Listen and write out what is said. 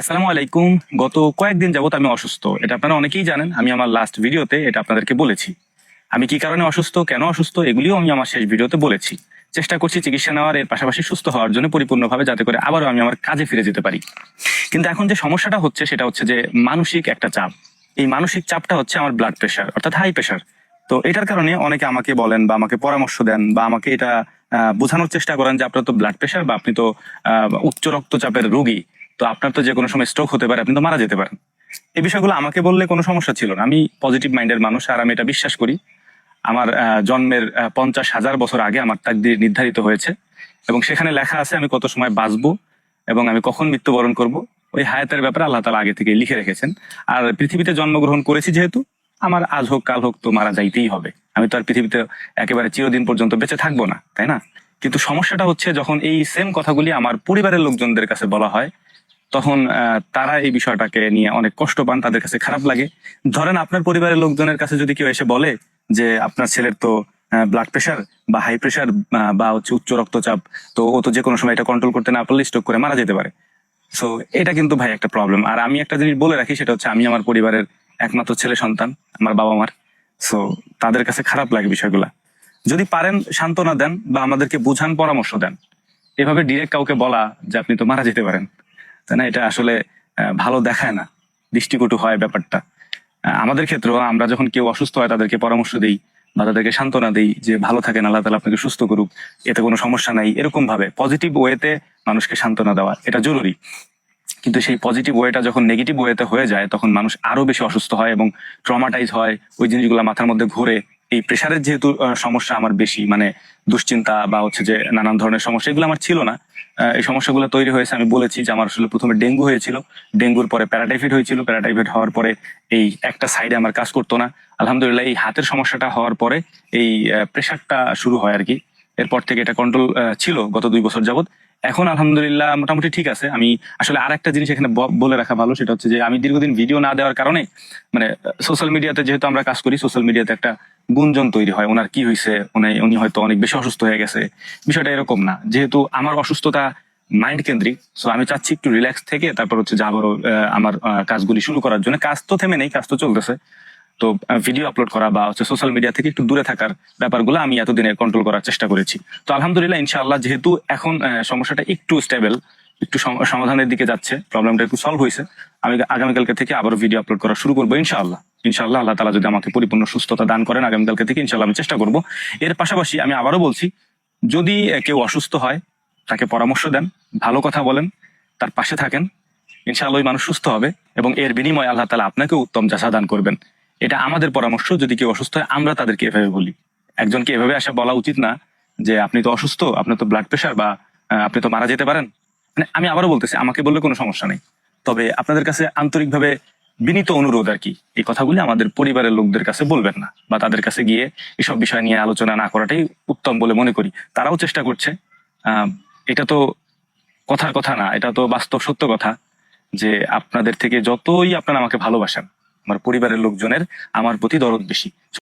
আসসালামু আলাইকুম। গত কয়েকদিন যাবত আমি অসুস্থ। এটা আপনারা অনেকেই জানেন, আমি আমার লাস্ট ভিডিওতে এটা আপনাদেরকে বলেছি। আমি কি কারণে অসুস্থ, কেন অসুস্থ, এগুলিও আমি আমার শেষ ভিডিওতে বলেছি। চেষ্টা করছি চিকিৎসা নেওয়ার, এর পাশাপাশি সুস্থ হওয়ার জন্য পরিপূর্ণভাবে যাতে করে আবারও আমি আমার কাজে ফিরে যেতে পারি। কিন্তু এখন যে সমস্যাটা হচ্ছে, সেটা হচ্ছে যে মানসিক একটা চাপ। এই মানসিক চাপটা হচ্ছে আমার ব্লাড প্রেশার অর্থাৎ হাই প্রেশার তো এটার কারণে অনেকে আমাকে বলেন বা আমাকে পরামর্শ দেন বা আমাকে এটা বোঝানোর চেষ্টা করেন যে আপনার তো ব্লাড প্রেশার বা আপনি তো উচ্চ রক্তচাপের রোগী। তো আপনার তো যে কোনো সময় স্ট্রোক হতে পারে, আপনি তো মারা যেতে পারেন। এই বিষয়গুলো আমাকে বললে কোনো সমস্যা ছিল না। আমি পজিটিভ মাইন্ডের মানুষ, আর আমি এটা বিশ্বাস করি। আমার জন্মের পঞ্চাশ হাজার বছর আগে আমার তাকদির নির্ধারিত হয়েছে। এবং সেখানে লেখা আছে, আমি কত সময় বাঁচবো এবং আমি কখন মৃত্যুবরণ করব। ওই হায়াতের ব্যাপারে আল্লাহ তালা আগে থেকে লিখে রেখেছেন। আর পৃথিবীতে জন্মগ্রহণ করেছি যেহেতু, আমার আজ হোক, কাল হোক তো মারা যাইতেই হবে। আমি তো আর পৃথিবীতে একেবারে চিরদিন পর্যন্ত বেঁচে থাকব না, তাই না? কিন্তু সমস্যাটা হচ্ছে যখন এই সেম কথাগুলি আমার পরিবারের লোকজনদের কাছে বলা হয় তখন তারা এই বিষয়টাকে নিয়ে অনেক কষ্ট পান, তাদের কাছে খারাপ লাগে। ধরেন আপনার পরিবারের লোকজনের কাছে যদি কেউ এসে বলে যে, আপনার ছেলের তো ব্লাড প্রেশার বা হাই প্রেশার বা হচ্ছে উচ্চ রক্তচাপ, তো ও তো যে কোনো সময় এটা কন্ট্রোল করতে না পারলে স্ট্রোক করে মারা যেতে পারে। সো এটা কিন্তু ভাই একটা প্রবলেম আর আমি একটা জিনিস বলে রাখি, সেটা হচ্ছে আমি আমার পরিবারের একমাত্র ছেলে সন্তান, আমার বাবা মার। সো তাদের কাছে খারাপ লাগে বিষয়গুলা। যদি পারেন, সান্ত্বনা দেন বা আমাদেরকে বুঝান, পরামর্শ দেন। এভাবে ডিরেক্ট কাউকে বলা যে, আপনি তো মারা যেতে পারেন। তাই না, এটা আসলে ভালো দেখায় না, দৃষ্টিকটু হয় ব্যাপারটা। আমাদের ক্ষেত্রেও আমরা যখন কেউ অসুস্থ হয়, তাদেরকে পরামর্শ দিই বা তাদেরকে সান্ত্বনা দিই যে ভালো থাকেন, আল্লাহ তালা আপনাকে সুস্থ করুক, এতে কোনো সমস্যা নাই এরকম ভাবে পজিটিভ ওয়েতে মানুষকে সান্ত্বনা দেওয়া, এটা জরুরি। কিন্তু সেই পজিটিভ ওয়েটা যখন নেগেটিভ ওয়েতে হয়ে যায়, তখন মানুষ আরও বেশি অসুস্থ হয় এবং ট্রমাটাইজ হয়, ওই জিনিসগুলো মাথার মধ্যে ঘুরে। এই প্রেশারের যেহেতু সমস্যা আমার বেশি মানে দুশ্চিন্তা বা হচ্ছে যে নানান ধরনের সমস্যা, এগুলো আমার ছিল না। এই সমস্যাগুলো তৈরি হয়েছে। আমি বলেছি যে আমার আসলে প্রথমে ডেঙ্গু হয়েছিল। ডেঙ্গুর পরে প্যারাটাইফয়েড হয়েছিল। প্যারাটাইফয়েড হওয়ার পরে এই একটা সাইডে আমার কাজ করতো না। আলহামদুলিল্লাহ, এই হাতের সমস্যাটা হওয়ার পরে এই প্রেশারটা শুরু হয় আর কি। এরপর থেকে এটা কন্ট্রোল ছিল গত দুই বছর যাবত এখন আলহামদুলিল্লাহ মোটামুটি ঠিক আছে। আমি আসলে আর একটা জিনিস এখানে বলে রাখা ভালো, সেটা হচ্ছে যে আমি দীর্ঘদিন ভিডিও না দেওয়ার কারণে মানে সোশ্যাল মিডিয়াতে যেহেতু আমরা কাজ করি সোশ্যাল মিডিয়াতে একটা গুঞ্জন তৈরি হয়, ওনার কি হয়েছে উনি হয়তো অনেক বেশি অসুস্থ হয়ে গেছে। বিষয়টা এরকম না। যেহেতু আমার অসুস্থতা মাইন্ড কেন্দ্রিক সো আমি চাচ্ছি একটু রিল্যাক্স থেকে তারপর হচ্ছে যে আবারও আমার কাজগুলি শুরু করার জন্য। কাজ তো থেমে নেই, কাজ তো চলতেছে। তো ভিডিও আপলোড করা বা হচ্ছে সোশ্যাল মিডিয়া থেকে একটু দূরে থাকার ব্যাপারগুলো আমি এতদিনে কন্ট্রোল করার চেষ্টা করেছি। তো আলহামদুলিল্লাহ, ইনশাআল্লাহ, যেহেতু এখন সমস্যাটা একটু স্টেবল একটু সমাধানের দিকে যাচ্ছে। প্রবলেমটা একটু সলভ হয়েছে। আমি আগামীকালকে থেকে আবারও ভিডিও আপলোড করা শুরু করব, ইনশাআল্লাহ। ইনশাআল্লাহ আল্লাহ তালা যদি আমাকে পরিপূর্ণ সুস্থতা দান করেন, আগামীকালকে থেকে ইনশাআল্লাহ আমি চেষ্টা করব। এর পাশাপাশি আমি আবারও বলছি, যদি কেউ অসুস্থ হয়, তাকে পরামর্শ দেন, ভালো কথা বলেন, তার পাশে থাকেন, ইনশাআল্লাহ ওই মানুষ সুস্থ হবে এবং এর বিনিময়ে আল্লাহ তালা আপনাকে উত্তম যাচা দান করবেন। এটা আমাদের পরামর্শ, যদি কেউ অসুস্থ হয়, আমরা তাদেরকে এভাবে বলি। একজনকে এভাবে আসা বলা উচিত না যে, আপনি তো অসুস্থ আপনার তো ব্লাড প্রেশার বা আপনি তো মারা যেতে পারেন। মানে আমি আবারও বলতেছি, আমাকে বললে কোনো সমস্যা নেই। তবে আপনাদের কাছে আন্তরিকভাবে বিনীত অনুরোধ আর কি, এই কথাগুলি আমাদের পরিবারের লোকদের কাছে বলবেন না বা তাদের কাছে গিয়ে এসব বিষয় নিয়ে আলোচনা না করাটাই উত্তম বলে মনে করি। তারাও চেষ্টা করছে। এটা তো কথার কথা না, এটা তো বাস্তব সত্য কথা যে আপনাদের থেকে যতই আপনারা আমাকে ভালোবাসেন, আমার পরিবারের লোকজনের আমার প্রতি দরদ বেশি।